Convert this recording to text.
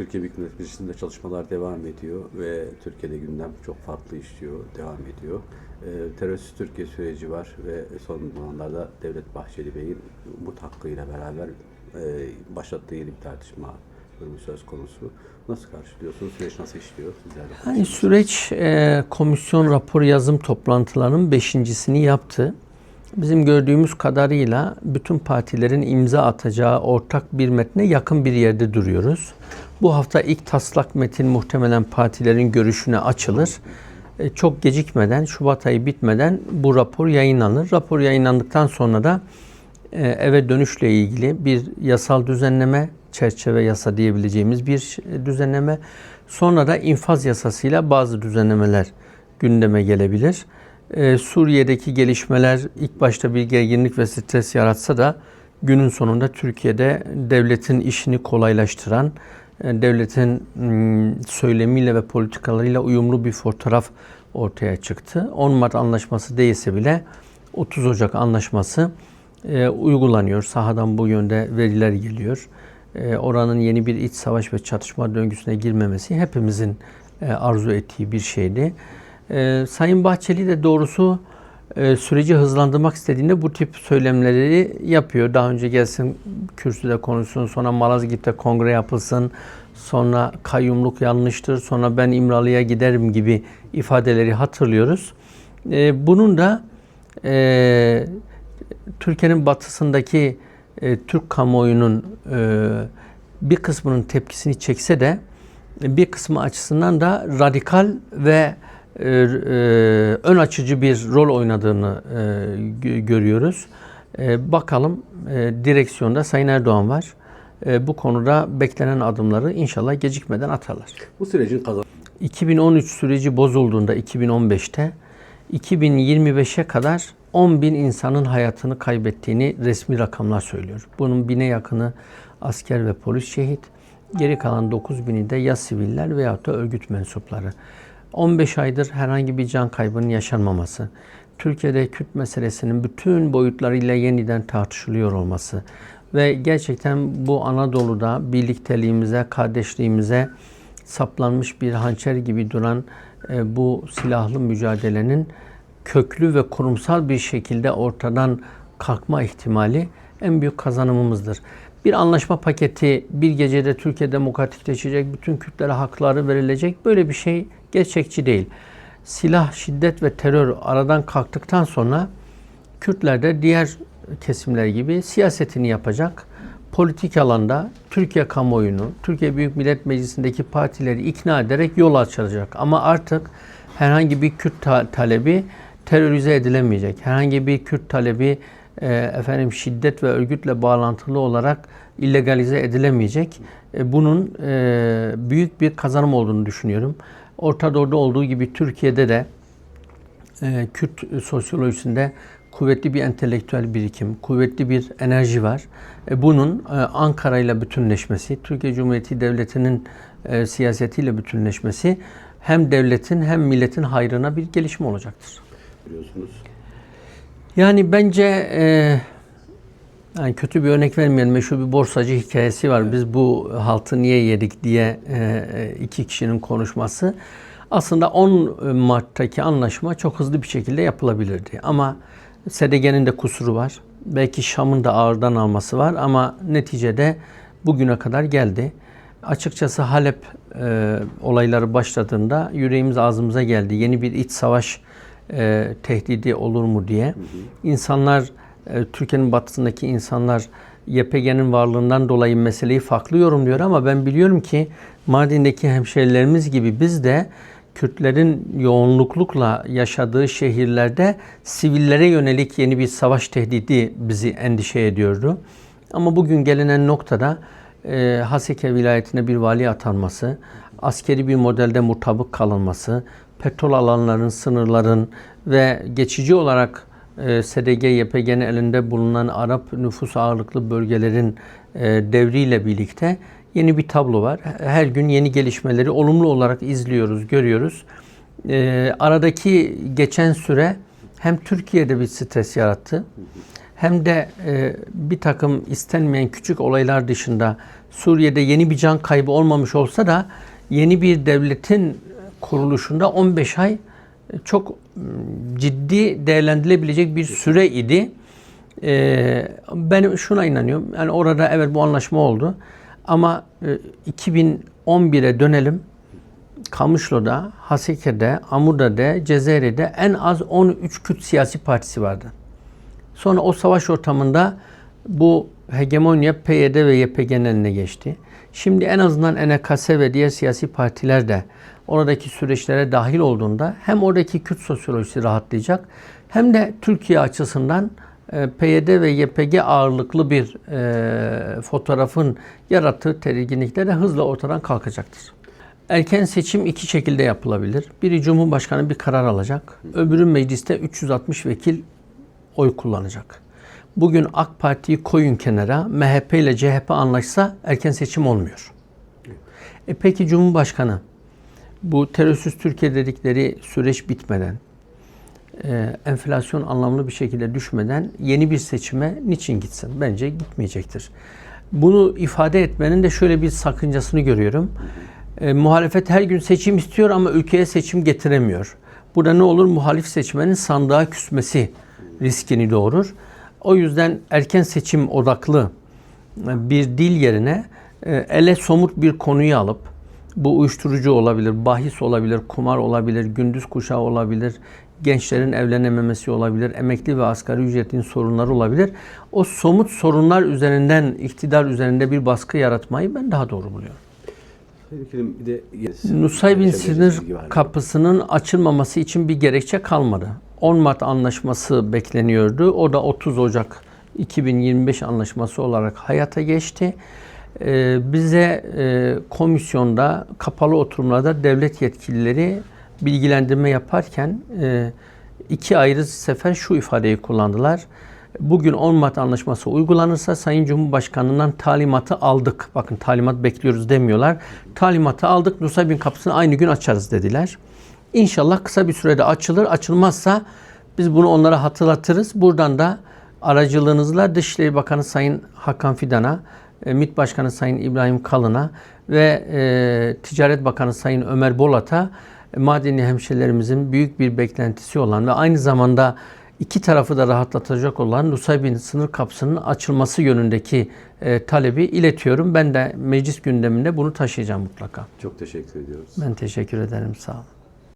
Türkiye Büyük Millet Meclisi'nde çalışmalar devam ediyor ve Türkiye'de gündem çok farklı işliyor, devam ediyor. E, terörsüz Türkiye süreci var ve son zamanlarda Devlet Bahçeli Bey'in umut hakkıyla beraber e, başlattığı yeni bir tartışma durumu söz konusu. Nasıl karşılıyorsunuz? Süreç nasıl işliyor? Sizlerle Yani süreç e, komisyon rapor yazım toplantılarının beşincisini yaptı. Bizim gördüğümüz kadarıyla bütün partilerin imza atacağı ortak bir metne yakın bir yerde duruyoruz. Bu hafta ilk taslak metin muhtemelen partilerin görüşüne açılır. E, çok gecikmeden, Şubat ayı bitmeden bu rapor yayınlanır. Rapor yayınlandıktan sonra da e, eve dönüşle ilgili bir yasal düzenleme, çerçeve yasa diyebileceğimiz bir düzenleme. Sonra da infaz yasasıyla bazı düzenlemeler gündeme gelebilir. Suriye'deki gelişmeler ilk başta bir gerginlik ve stres yaratsa da günün sonunda Türkiye'de devletin işini kolaylaştıran, e, devletin mm, söylemiyle ve politikalarıyla uyumlu bir fotoğraf ortaya çıktı. 10 Mart anlaşması değilse bile 30 Ocak anlaşması e, uygulanıyor. Sahadan bu yönde veriler geliyor. E, oranın yeni bir iç savaş ve çatışma döngüsüne girmemesi hepimizin e, arzu ettiği bir şeydi. E, Sayın Bahçeli de doğrusu e, süreci hızlandırmak istediğinde bu tip söylemleri yapıyor. Daha önce gelsin kürsüde konuşsun, sonra Malazgirt'te kongre yapılsın, sonra kayyumluk yanlıştır, sonra ben İmralı'ya giderim gibi ifadeleri hatırlıyoruz. E, bunun da e, Türkiye'nin batısındaki Türk kamuoyunun bir kısmının tepkisini çekse de bir kısmı açısından da radikal ve e, e, ön açıcı bir rol oynadığını e, gö- görüyoruz. E, bakalım e, direksiyonda Sayın Erdoğan var. E, bu konuda beklenen adımları inşallah gecikmeden atarlar. Bu sürecin kazan 2013 süreci bozulduğunda 2015'te 2025'e kadar 10 bin insanın hayatını kaybettiğini resmi rakamlar söylüyor. Bunun bine yakını asker ve polis şehit. Geri kalan 9 bini de ya siviller veyahut da örgüt mensupları. 15 aydır herhangi bir can kaybının yaşanmaması. Türkiye'de Kürt meselesinin bütün boyutlarıyla yeniden tartışılıyor olması ve gerçekten bu Anadolu'da birlikteliğimize, kardeşliğimize saplanmış bir hançer gibi duran e, bu silahlı mücadelenin köklü ve kurumsal bir şekilde ortadan kalkma ihtimali en büyük kazanımımızdır. Bir anlaşma paketi bir gecede Türkiye demokratikleşecek, bütün Kürtlere hakları verilecek böyle bir şey gerçekçi değil. Silah, şiddet ve terör aradan kalktıktan sonra Kürtler de diğer kesimler gibi siyasetini yapacak. Politik alanda Türkiye kamuoyunu, Türkiye Büyük Millet Meclisi'ndeki partileri ikna ederek yol açacak. Ama artık herhangi bir Kürt ta- talebi terörize edilemeyecek. Herhangi bir Kürt talebi e, efendim şiddet ve örgütle bağlantılı olarak illegalize edilemeyecek. E, bunun e, büyük bir kazanım olduğunu düşünüyorum. Orta Doğu'da olduğu gibi Türkiye'de de e, Kürt sosyolojisinde kuvvetli bir entelektüel birikim, kuvvetli bir enerji var. E, bunun e, Ankara ile bütünleşmesi, Türkiye Cumhuriyeti Devleti'nin e, siyasetiyle bütünleşmesi hem devletin hem milletin hayrına bir gelişme olacaktır. biliyorsunuz. Yani bence e, yani kötü bir örnek vermeyelim. Meşhur bir borsacı hikayesi var. Biz bu haltı niye yedik diye e, iki kişinin konuşması. Aslında 10 Mart'taki anlaşma çok hızlı bir şekilde yapılabilirdi. Ama SDG'nin de kusuru var. Belki Şam'ın da ağırdan alması var ama neticede bugüne kadar geldi. Açıkçası Halep e, olayları başladığında yüreğimiz ağzımıza geldi. Yeni bir iç savaş e, tehdidi olur mu diye. İnsanlar, e, Türkiye'nin batısındaki insanlar YPG'nin varlığından dolayı meseleyi farklı yorumluyor ama ben biliyorum ki Mardin'deki hemşehrilerimiz gibi biz de Kürtlerin yoğunluklukla yaşadığı şehirlerde sivillere yönelik yeni bir savaş tehdidi bizi endişe ediyordu. Ama bugün gelinen noktada e, Haseke vilayetine bir vali atanması, askeri bir modelde mutabık kalınması, petrol alanların, sınırların ve geçici olarak e, SDG, YPG'nin elinde bulunan Arap nüfus ağırlıklı bölgelerin e, devriyle birlikte yeni bir tablo var. Her gün yeni gelişmeleri olumlu olarak izliyoruz, görüyoruz. E, aradaki geçen süre hem Türkiye'de bir stres yarattı, hem de e, bir takım istenmeyen küçük olaylar dışında Suriye'de yeni bir can kaybı olmamış olsa da yeni bir devletin kuruluşunda 15 ay e, çok m, ciddi değerlendirilebilecek bir süre idi. E, ben şuna inanıyorum. Yani orada evet bu anlaşma oldu. Ama e, 2011'e dönelim. Kamışlo'da, Haseke'de, Amuda'da, Cezayir'de en az 13 Kürt siyasi partisi vardı. Sonra o savaş ortamında bu hegemonya PYD ve YPG'nin eline geçti. Şimdi en azından NKS ve diğer siyasi partiler de oradaki süreçlere dahil olduğunda hem oradaki Kürt sosyolojisi rahatlayacak hem de Türkiye açısından e, PYD ve YPG ağırlıklı bir e, fotoğrafın yarattığı tedirginlikler de hızla ortadan kalkacaktır. Erken seçim iki şekilde yapılabilir. Biri Cumhurbaşkanı bir karar alacak. Öbürü mecliste 360 vekil oy kullanacak. Bugün AK Parti'yi koyun kenara, MHP ile CHP anlaşsa erken seçim olmuyor. E peki Cumhurbaşkanı bu terörsüz Türkiye dedikleri süreç bitmeden, e, enflasyon anlamlı bir şekilde düşmeden yeni bir seçime niçin gitsin? Bence gitmeyecektir. Bunu ifade etmenin de şöyle bir sakıncasını görüyorum. E, muhalefet her gün seçim istiyor ama ülkeye seçim getiremiyor. Burada ne olur? Muhalif seçmenin sandığa küsmesi riskini doğurur. O yüzden erken seçim odaklı e, bir dil yerine e, ele somut bir konuyu alıp bu uyuşturucu olabilir, bahis olabilir, kumar olabilir, gündüz kuşağı olabilir, gençlerin evlenememesi olabilir, emekli ve asgari ücretin sorunları olabilir. O somut sorunlar üzerinden, iktidar üzerinde bir baskı yaratmayı ben daha doğru buluyorum. Bir de Nusaybin mı? kapısının açılmaması için bir gerekçe kalmadı. 10 Mart anlaşması bekleniyordu. O da 30 Ocak 2025 anlaşması olarak hayata geçti. Ee, bize e, komisyonda kapalı oturumlarda devlet yetkilileri bilgilendirme yaparken e, iki ayrı sefer şu ifadeyi kullandılar. Bugün 10 Mart anlaşması uygulanırsa Sayın Cumhurbaşkanı'ndan talimatı aldık. Bakın talimat bekliyoruz demiyorlar. Talimatı aldık. Nusaybin kapısını aynı gün açarız dediler. İnşallah kısa bir sürede açılır. Açılmazsa biz bunu onlara hatırlatırız. Buradan da aracılığınızla Dışişleri Bakanı Sayın Hakan Fidan'a, e, MİT Başkanı Sayın İbrahim Kalın'a ve e, Ticaret Bakanı Sayın Ömer Bolat'a e, madeni hemşehrilerimizin büyük bir beklentisi olan ve aynı zamanda iki tarafı da rahatlatacak olan Nusaybin sınır kapısının açılması yönündeki e, talebi iletiyorum. Ben de meclis gündeminde bunu taşıyacağım mutlaka. Çok teşekkür ediyoruz. Ben teşekkür ederim. Sağ olun.